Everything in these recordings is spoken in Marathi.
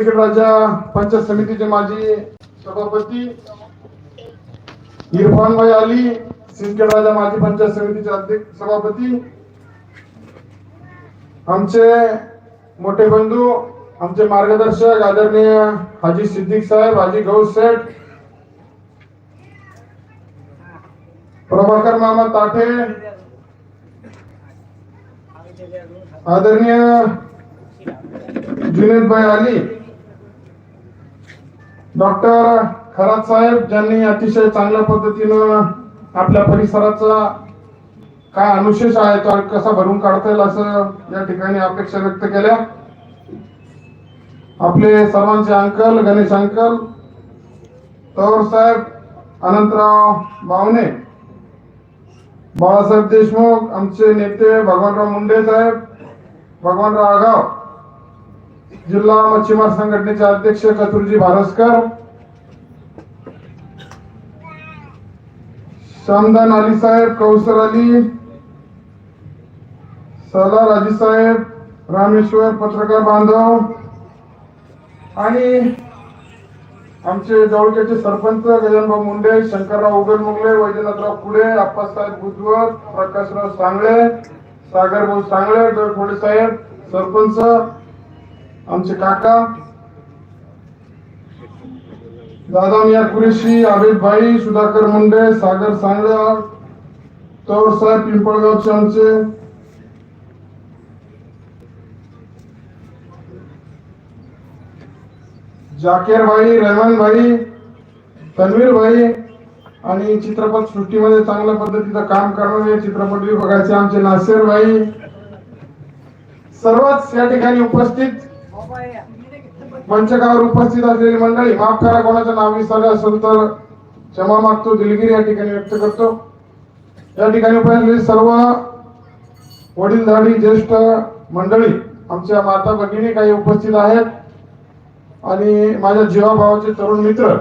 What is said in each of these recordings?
पंचायत समितीचे माजी सभापती इरफान भाई अली सिंदखेड राजा माजी पंचायत समितीचे अध्यक्ष सभापती आमचे मोठे बंधू आमचे मार्गदर्शक आदरणीय हाजी सिद्दीक साहेब हाजी गौस सेठ प्रभाकर मामा ताठे आदरणीय जुनेद भाई अली डॉक्टर खरात साहेब ज्यांनी अतिशय चांगल्या पद्धतीनं आपल्या परिसराचा काय अनुशेष आहे तो कसा भरून काढता येईल असं या ठिकाणी अपेक्षा व्यक्त केल्या. आपले सर्वांचे अंकल गणेश अंकल तवर साहेब अनंतराव बावणे बाळासाहेब देशमुख आमचे नेते भगवानराव मुंडे साहेब भगवानराव आगाव जिल्हा मच्छीमार संघटनेचे अध्यक्ष कतुरजी भारसकर शामदान अली साहेब कौसर अली सला राजी साहेब रामेश्वर पत्रकार बांधव आणि आमचे जवळच्याचे सरपंच गजानभाऊ मुंडे शंकरराव उगल वैद्यनाथराव वैजनाथराव पुढे आप्पासाहेब बुधवत प्रकाशराव सांगळे सागरभाऊ सांगळे डोळखोडे साहेब सरपंच आमचे काका दादा मिया कुरेशी आबिद भाई सुधाकर मुंडे सागर सांगळा तौर साहेब पिंपळगावचे आमचे. जाकेर भाई रहमान भाई तन्वीर भाई आणि चित्रपट सृष्टीमध्ये चांगल्या पद्धतीचं काम करणारे चित्रपट विभागाचे आमचे नासेर भाई. सर्वच या ठिकाणी उपस्थित मंचकावर उपस्थित असलेली मंडळी माफ करा कोणाचं नाव विसरलं असेल तर क्षमा मागतो. दिलगिरी या ठिकाणी व्यक्त करतो. या ठिकाणी उपस्थित सर्व वडीलधारी ज्येष्ठ मंडळी आमच्या माता भगिनी काही उपस्थित आहेत. आणि माझ्या जीवाभावाचे तरुण मित्र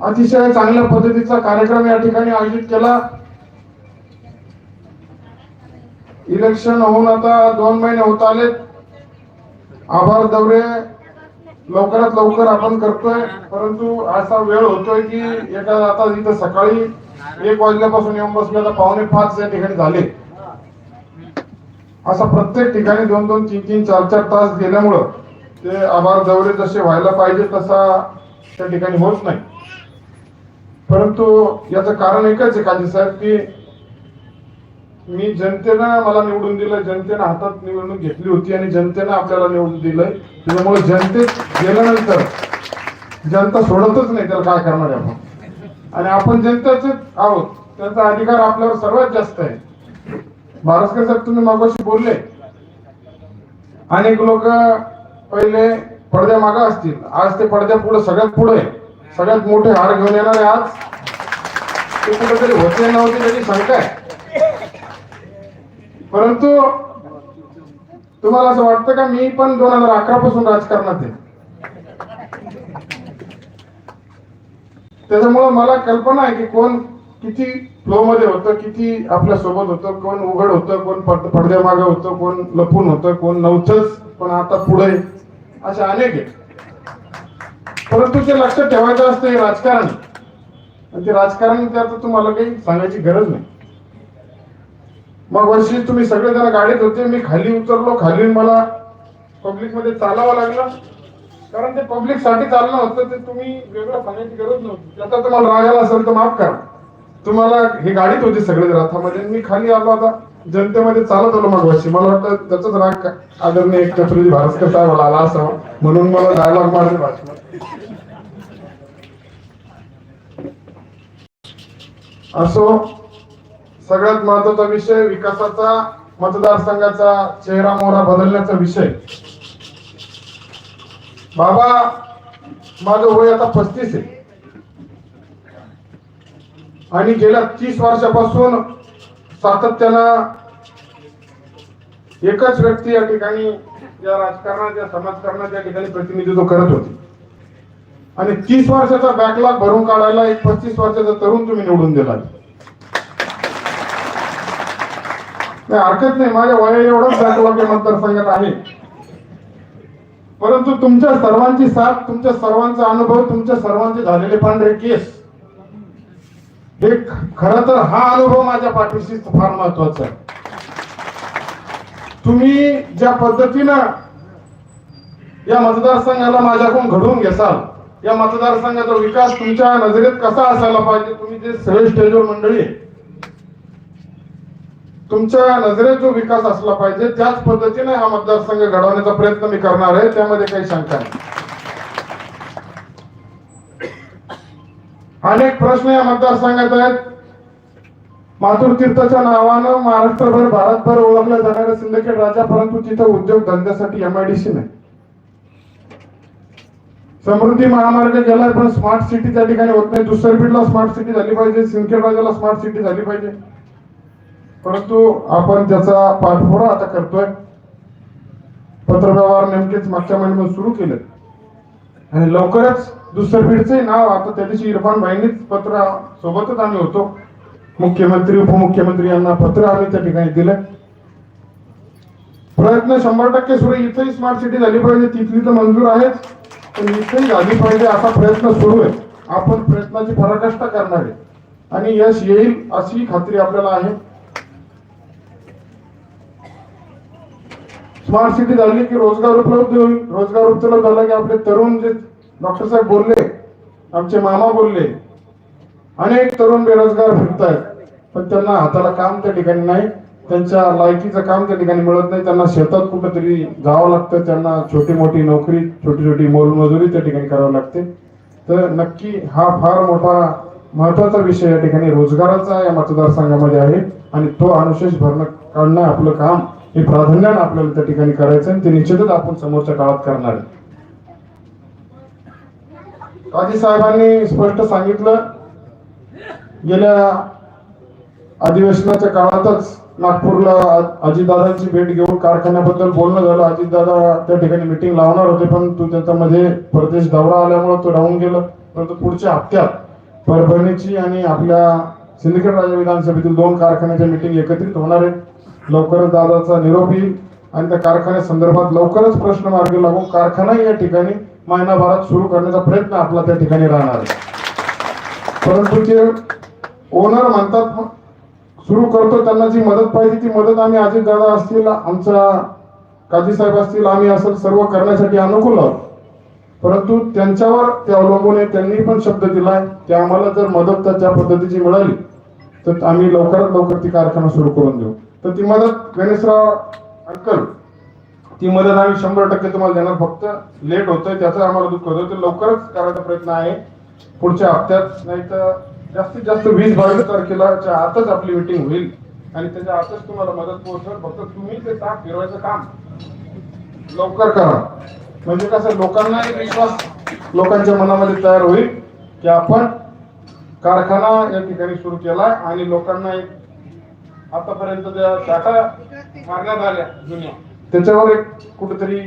अतिशय चांगल्या पद्धतीचा कार्यक्रम या ठिकाणी आयोजित केला. इलेक्शन होऊन आता दोन महिने होत आलेत. आभार दौरे लवकरात लवकर आपण करतोय. परंतु असा वेळ होतोय की एका आता इथं सकाळी एक वाजल्यापासून येऊन बसले आता पावणे पाच या ठिकाणी झाले. असा प्रत्येक ठिकाणी दोन दोन तीन तीन चार चार तास गेल्यामुळं ते आभार दौरे जसे व्हायला पाहिजे तसा त्या ठिकाणी होत नाही. परंतु याचं कारण एकच आहे काजी साहेब की मी जनतेनं मला निवडून दिलं जनतेनं हातात निवडणूक घेतली होती आणि जनतेनं आपल्याला निवडून दिलंय. त्याच्यामुळे जनतेत गेल्यानंतर जनता सोडतच नाही त्याला काय करणार आपण. आणि आपण जनतेच आहोत त्यांचा अधिकार आपल्यावर सर्वात जास्त आहे. भारस्कर साहेब तुम्ही मागाशी बोलले. अनेक लोक पहिले पडद्या मागा असतील. आज ते पडद्या पुढे सगळ्यात पुढे सगळ्यात मोठे हार घेऊन येणार आहे आज. ते कुठेतरी होते नव्हते त्याची शंका आहे. परंतु तुम्हाला असं वाटतं का मी पण दोन हजार अकरा पासून राजकारणात आहे? त्याच्यामुळं मला कल्पना आहे की कोण किती फ्लो मध्ये होतं किती आपल्यासोबत होतं कोण उघड होतं कोण पड- पडद्यामागे होतं कोण लपून होतं कोण नव्हतंच पण आता पुढे असे अनेक आहेत. परंतु ते लक्षात ठेवायचं असतं हे राजकारण. ते राजकारण त्यात तुम्हाला काही सांगायची गरज नाही. मग वर्षी तुम्ही सगळेजण गाडीत होते मी खाली उतरलो खाली मला पब्लिकमध्ये चालावं लागलं. कारण ते पब्लिकसाठी चालणं होतं ते तुम्ही वेगळं सांगायची गरज नव्हती. त्याचा तुम्हाला राग आला असेल तर माफ करा. तुम्हाला ही गाडीत होती सगळे रथामध्ये मी खाली आलो आता जनतेमध्ये चालत आलो मग वर्षी. मला वाटतं त्याचाच राग का- आदरणीय छत्रपती भारतकर साहेबाला आला असावा. म्हणून मला डायलॉग मारले भाषण असो सगळ्यात महत्त्वाचा विषय विकासाचा मतदारसंघाचा चेहरा मोहरा बदलण्याचा विषय. बाबा माझं वय आता पस्तीस आहे. आणि गेल्या तीस वर्षापासून सातत्यानं एकच व्यक्ती या ठिकाणी या राजकारणात समाजकारणाच्या ठिकाणी प्रतिनिधित्व करत होती. आणि तीस वर्षाचा बॅकलॉग भरून काढायला एक पस्तीस वर्षाचा तरुण तुम्ही निवडून दिला. नाही हरकत नाही. माझ्या वया एवढाच बॅकलॉग मतदारसंघात आहे. परंतु तुमच्या सर्वांची साथ तुमच्या सर्वांचा अनुभव तुमच्या सर्वांचे झालेले पांढरे केस हे खर तर हा अनुभव माझ्या पाठीशी फार महत्त्वाचा आहे. तुम्ही ज्या पद्धतीनं या मतदारसंघाला माझ्याकडून घडवून घेसाल या मतदारसंघाचा विकास तुमच्या नजरेत कसा असायला पाहिजे तुम्ही जे सगळे स्टेजवर मंडळी आहे, तुमच्या नजरेत जो विकास असला पाहिजे त्याच पद्धतीने हा मतदारसंघ घडवण्याचा प्रयत्न मी करणार आहे. त्यामध्ये काही शंका नाही. अनेक प्रश्न या मतदारसंघात आहेत. माथुर तीर्थाच्या नावानं महाराष्ट्रभर भारतभर ओळखल्या जाणाऱ्या सिंदखेड राजा परंतु तिथं उद्योग धंद्यासाठी एमआयडीसी नाही. समृद्धी महामार्ग गेलाय पण स्मार्ट सिटी त्या ठिकाणी होत नाही. दुसऱ्या बीडला स्मार्ट सिटी झाली पाहिजे सिंदखेड राजाला स्मार्ट सिटी झाली पाहिजे. परंतु आपण त्याचा पाठपुरा आता करतोय पत्रव्यवहार नेमकेच मागच्या महिन्यात सुरू केले. आणि लवकरच दुसरं बीडचंही नाव आता त्या दिवशी इरफान भाईंनीच पत्र सोबतच आम्ही होतो. मुख्यमंत्री उपमुख्यमंत्री यांना पत्र आम्ही त्या ठिकाणी दिलं. प्रयत्न शंभर टक्के सुरू आहे. इथंही स्मार्ट सिटी झाली पाहिजे तिथली तर मंजूर आहेच. पण इथेही झाली पाहिजे असा प्रयत्न सुरू आहे. आपण प्रयत्नाची पराकाष्ठा करणार आहे. आणि यश येईल अशी खात्री आपल्याला आहे. स्मार्ट सिटी झाली की रोजगार उपलब्ध होईल. रोजगार उपलब्ध झाला की आपले तरुण जे डॉक्टर साहेब बोलले आमचे मामा बोलले अनेक तरुण बेरोजगार फिरत आहेत पण त्यांना हाताला काम त्या ठिकाणी नाही. त्यांच्या लायकीचं काम त्या ठिकाणी मिळत नाही. त्यांना शेतात कुठेतरी जावं लागतं. त्यांना छोटी मोठी नोकरी छोटी छोटी मोलमजुरी त्या ठिकाणी करावी लागते. तर नक्की हा फार मोठा महत्त्वाचा विषय या ठिकाणी रोजगाराचा या मतदारसंघामध्ये आहे. आणि तो अनुशेष भरणं काढणं आपलं काम. हे प्राधान्यानं आपल्याला त्या ठिकाणी करायचं आणि ते निश्चितच आपण समोरच्या काळात करणार आहे. काजी साहेबांनी स्पष्ट सांगितलं गेल्या अधिवेशनाच्या काळातच नागपूरला अजितदादांची भेट घेऊन कारखान्याबद्दल बोलणं झालं. अजितदादा त्या ठिकाणी मिटिंग लावणार होते पण तू त्याच्यामध्ये परदेश दौरा आल्यामुळे तो राहून गेला. परंतु पुढच्या हप्त्यात परभणीची आणि आपल्या सिंदखेड राजा विधानसभेतील दोन कारखान्याच्या मिटिंग एकत्रित होणार आहेत. लवकरच दादाचा निरोप येईल आणि त्या कारखान्या संदर्भात लवकरच प्रश्न मार्गी लागून कारखाना या ठिकाणी महिनाभरात सुरू करण्याचा प्रयत्न आपला त्या ठिकाणी राहणार आहे. परंतु ते ओनर म्हणतात सुरू करतो त्यांना जी मदत पाहिजे ती मदत आम्ही अजित दादा असतील आमचा काजी साहेब असतील आम्ही असं सर्व करण्यासाठी अनुकूल आहोत. परंतु त्यांच्यावर ते अवलंबून आहे त्यांनी पण शब्द दिलाय की आम्हाला जर मदत त्या पद्धतीची मिळाली तर आम्ही लवकरात लवकर ती कारखाना सुरू करून देऊ. तर ती मदत गणेशराव अंकल ती मदत आम्ही शंभर टक्के तुम्हाला देणार. फक्त लेट होतंय त्याचं आम्हाला दुःख होतं ते लवकरच करायचा प्रयत्न आहे. पुढच्या हप्त्यात नाही तर जास्तीत जास्त वीस बावीस तारखेला च्या आतच आपली मिटिंग होईल. आणि त्याच्या आतच तुम्हाला मदत पोहोचेल. फक्त तुम्ही ते ताप फिरवायचं काम लवकर करा. म्हणजे कसं लोकांना एक विश्वास लोकांच्या मनामध्ये तयार होईल की आपण कारखाना या ठिकाणी सुरू केला आणि लोकांना एक आतापर्यंत ज्या टाटा मारण्यात आल्या जुन्या. त्याच्यावर एक कुठेतरी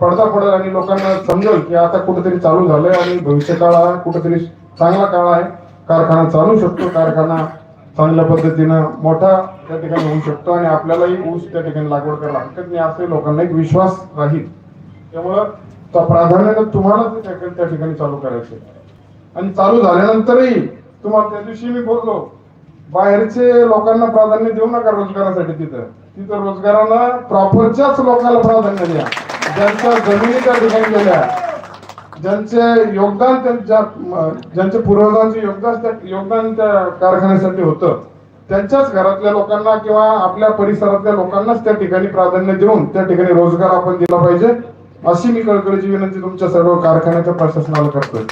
पडदा पडेल आणि लोकांना समजेल की आता कुठेतरी चालू झालंय आणि भविष्य काळ हा कुठेतरी चांगला काळ आहे. कारखाना चालू शकतो. कारखाना चांगल्या पद्धतीनं मोठा त्या ठिकाणी होऊ शकतो आणि आपल्यालाही ऊस त्या ठिकाणी लागवड करायला हरकत नाही असे लोकांना एक विश्वास राहील. त्यामुळं त्या प्राधान्यानं तुम्हाला त्या त्या ठिकाणी चालू करायचे आणि चालू झाल्यानंतरही तुम्हाला त्या दिवशी मी बोललो बाहेरचे लोकांना प्राधान्य देऊ नका रोजगारासाठी तिथं. तिथं रोजगाराला प्रॉपरच्याच लोकांना प्राधान्य द्या. ज्यांच्या जमिनी त्या ठिकाणी गेल्या ज्यांचे योगदान त्यांच्या ज्यांच्या पूर्वजांचे योगदान त्या योगदान त्या कारखान्यासाठी होतं त्यांच्याच घरातल्या लोकांना किंवा आपल्या परिसरातल्या लोकांनाच त्या ठिकाणी प्राधान्य देऊन त्या ठिकाणी रोजगार आपण दिला पाहिजे अशी मी कळकळीची विनंती तुमच्या सर्व कारखान्याच्या प्रशासनाला करतोय.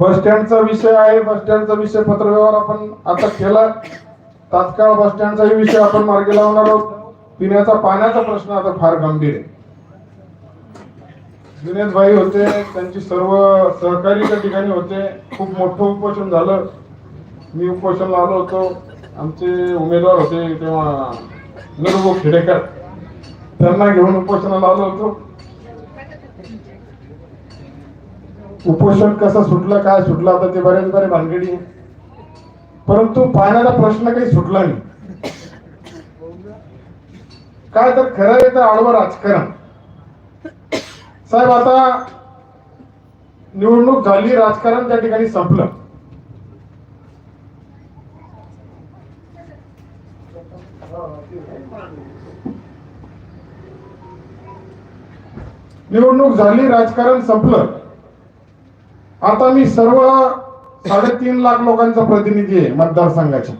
बस स्टँडचा विषय आहे बस स्टँडचा विषय पत्रव्यवहार आपण आता केला. तात्काळ बस स्टँडचाही विषय आपण मार्गी लावणार आहोत. पिण्याचा पाण्याचा प्रश्न आता फार गंभीर आहे. विनेश भाई होते त्यांची सर्व सहकारी त्या ठिकाणी होते. खूप मोठं उपोषण झालं. मी उपोषण लावलो होतो. आमचे उमेदवार होते तेव्हा नरगो खेडेकर. त्यांना घेऊन उपोषण लावलो होतो. उपोषण कसं सुटलं काय सुटलं आता ते बरेच बरे भानगडी आहे. परंतु पाण्याचा प्रश्न काही सुटला नाही. काय तर खरं आहे तर आडवं राजकारण. साहेब आता निवडणूक झाली राजकारण त्या ठिकाणी संपलं. निवडणूक झाली राजकारण संपलं. आता मी सर्व साडेतीन लाख लोकांचा प्रतिनिधी आहे मतदारसंघाच्या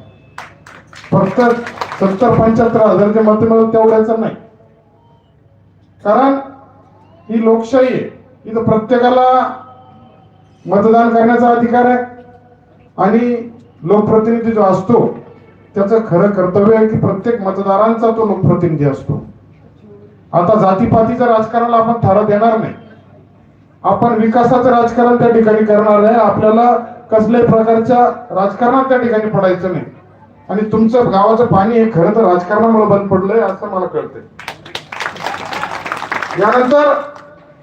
फक्त सत्तर पंच्याहत्तर हजारचे मत मिळत तेवढ्याच नाही. कारण ही लोकशाही आहे. इथं प्रत्येकाला मतदान करण्याचा अधिकार आहे. आणि लोकप्रतिनिधी जो असतो त्याचं खरं कर्तव्य आहे की प्रत्येक मतदारांचा तो लोकप्रतिनिधी असतो. आता जातीपातीचं राजकारणाला आपण थारा देणार नाही. आपण विकासाचं राजकारण त्या ठिकाणी करणार आहे. आपल्याला कसल्याही प्रकारच्या राजकारणात त्या ठिकाणी पडायचं नाही. आणि तुमचं गावाचं पाणी हे खरं तर राजकारणामुळे बंद पडलंय असं मला कळतंय. यानंतर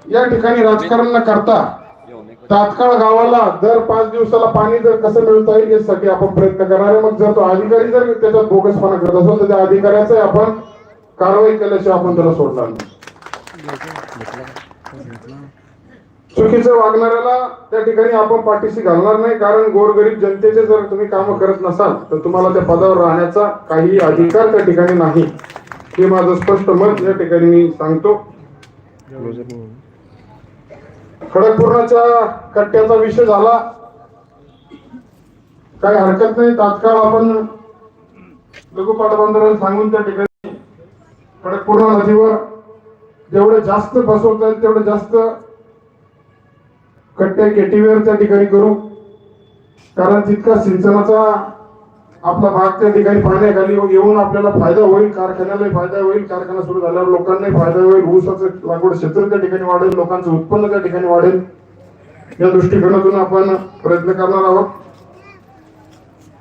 या ठिकाणी राजकारण न करता तात्काळ गावाला दर पाच दिवसाला पाणी जर कसं मिळता येईल यासाठी आपण प्रयत्न करणार आहे. मग जर तो अधिकारी जर त्याच्यात बोगसपणा करत असेल तर त्या अधिकाऱ्याचं आपण कारवाई केल्याशिवाय आपण त्याला सोडणार नाही. चुकीचं वागणाऱ्याला त्या ठिकाणी आपण पाठीशी घालणार नाही कारण गोरगरीब जनतेचे जर तुम्ही काम करत नसाल तर तुम्हाला त्या पदावर राहण्याचा काही अधिकार त्या ठिकाणी नाही. हे माझं स्पष्ट मत या ठिकाणी मी सांगतो. खडकपूर्णाच्या कट्ट्याचा विषय झाला. काही हरकत नाही तात्काळ आपण लघु सांगून त्या ठिकाणी खडकपूर्णा नदीवर जेवढे जास्त बसवता येईल तेवढे जास्त कट्टे केटीवेअर त्या ठिकाणी करू. कारण तितका सिंचनाचा आपला भाग त्या ठिकाणी पाण्याखाली येऊन आपल्याला फायदा होईल कारखान्यालाही फायदा होईल कारखाना सुरू झाल्यावर लोकांनाही फायदा होईल ऊसाचं लागवड क्षेत्र त्या ठिकाणी वाढेल लोकांचं उत्पन्न त्या ठिकाणी वाढेल. या दृष्टिकोनातून आपण प्रयत्न करणार आहोत.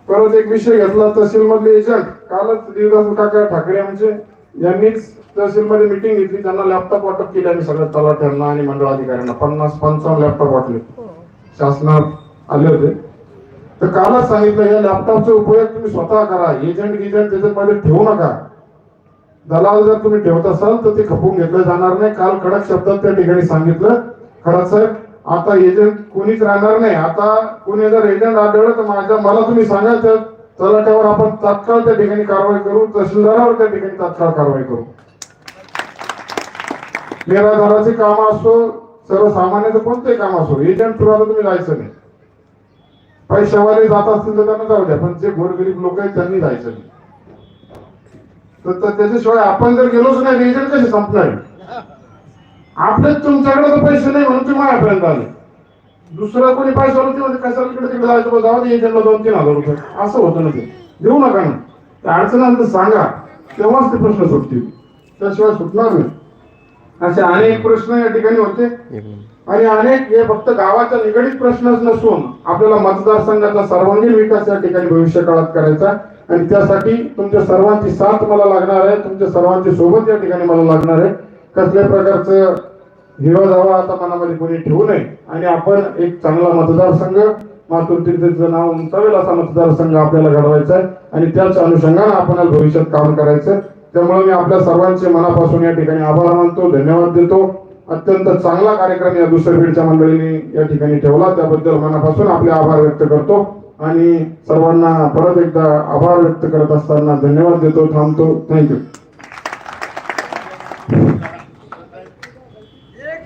परत एक विषय घेतला तहसील मधले एजंट कालच देवदास काका ठाकरे यांचे यांनीच तहसील मध्ये मिटिंग घेतली त्यांना लॅपटॉप वाटप केले आम्ही सगळ्या तलाठ्यांना आणि मंडळ अधिकाऱ्यांना पन्नास पंचावन्न लॅपटॉप वाटले. शासनात आले होते. तर कालच सांगितलं या लॅपटॉपचा उपयोग तुम्ही स्वतः करा. एजंट गिजंट त्याच्यामध्ये ठेवू नका. दलाल जर तुम्ही ठेवत असाल तर ते खपून घेतलं जाणार नाही. काल कडक शब्दात त्या ठिकाणी सांगितलं. खरं साहेब आता एजंट कोणीच राहणार नाही. आता कोणी जर एजंट आढळलं तर माझ्या मला तुम्ही सांगा तर चला त्यावर आपण तात्काळ त्या ठिकाणी कारवाई करू. तहसीलदारावर त्या ठिकाणी तात्काळ कारवाई करू. निराधाराचे काम असो सर्वसामान्याचं कोणतेही काम असो एजंट थ्रू तुम्ही जायचं नाही. पैशावाले जात असतील तर त्यांना जाऊ द्या पण जे गोरगरीब लोक आहेत त्यांनी जायचं नाही. तर- त्याच्याशिवाय आपण जर गेलोच नाही एजंट कसे संपणार? आपल्याच तुमच्याकडे तर पैसे नाही म्हणून तुम्ही माझ्यापर्यंत आले. दुसरं कोणी पैसे आलं ते कशाला इकडे तिकडे जायचं जाऊ दे एजंटला दोन तीन हजार रुपये. असं होतं ना ते. देऊ नका ना. त्या अडचण आली तर सांगा. तेव्हाच ते प्रश्न सुटतील. त्याशिवाय सुटणार नाही. असे अनेक प्रश्न या ठिकाणी होते. आणि अनेक हे फक्त गावाच्या निगडीत प्रश्नच नसून आपल्याला मतदारसंघाचा सर्वांगीण विकास या ठिकाणी भविष्य काळात करायचा आणि त्यासाठी तुमच्या सर्वांची साथ मला लागणार आहे. तुमच्या सर्वांची सोबत या ठिकाणी मला लागणार आहे. कसल्याही प्रकारचं हिरो दावा आता मनामध्ये कोणी ठेवू नये. आणि आपण एक चांगला मतदारसंघ मातूर तीर्थचं नाव उंचावेल असा मतदारसंघ आपल्याला घडवायचा आहे. आणि त्याच अनुषंगाने आपण भविष्यात काम करायचं त्यामुळे मी आपल्या सर्वांचे मनापासून या ठिकाणी आभार मानतो धन्यवाद देतो. अत्यंत चांगला कार्यक्रम या दुसऱ्या बीडच्या मंडळीने या ठिकाणी ठेवला. त्याबद्दल मनापासून आपले आभार व्यक्त करतो. आणि सर्वांना परत एकदा आभार व्यक्त करत असताना धन्यवाद देतो थांबतो. थँक्यू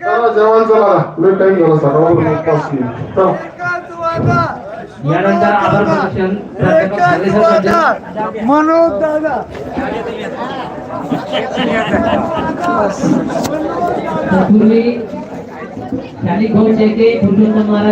चला जेवण चला लय टाइम झाला सर्वांना उपवास केली. चला. यानंतर आभार प्रदर्शन प्राध्यापक संदेश सज्जन. मनोज दादा. शालिक भाऊ महाराज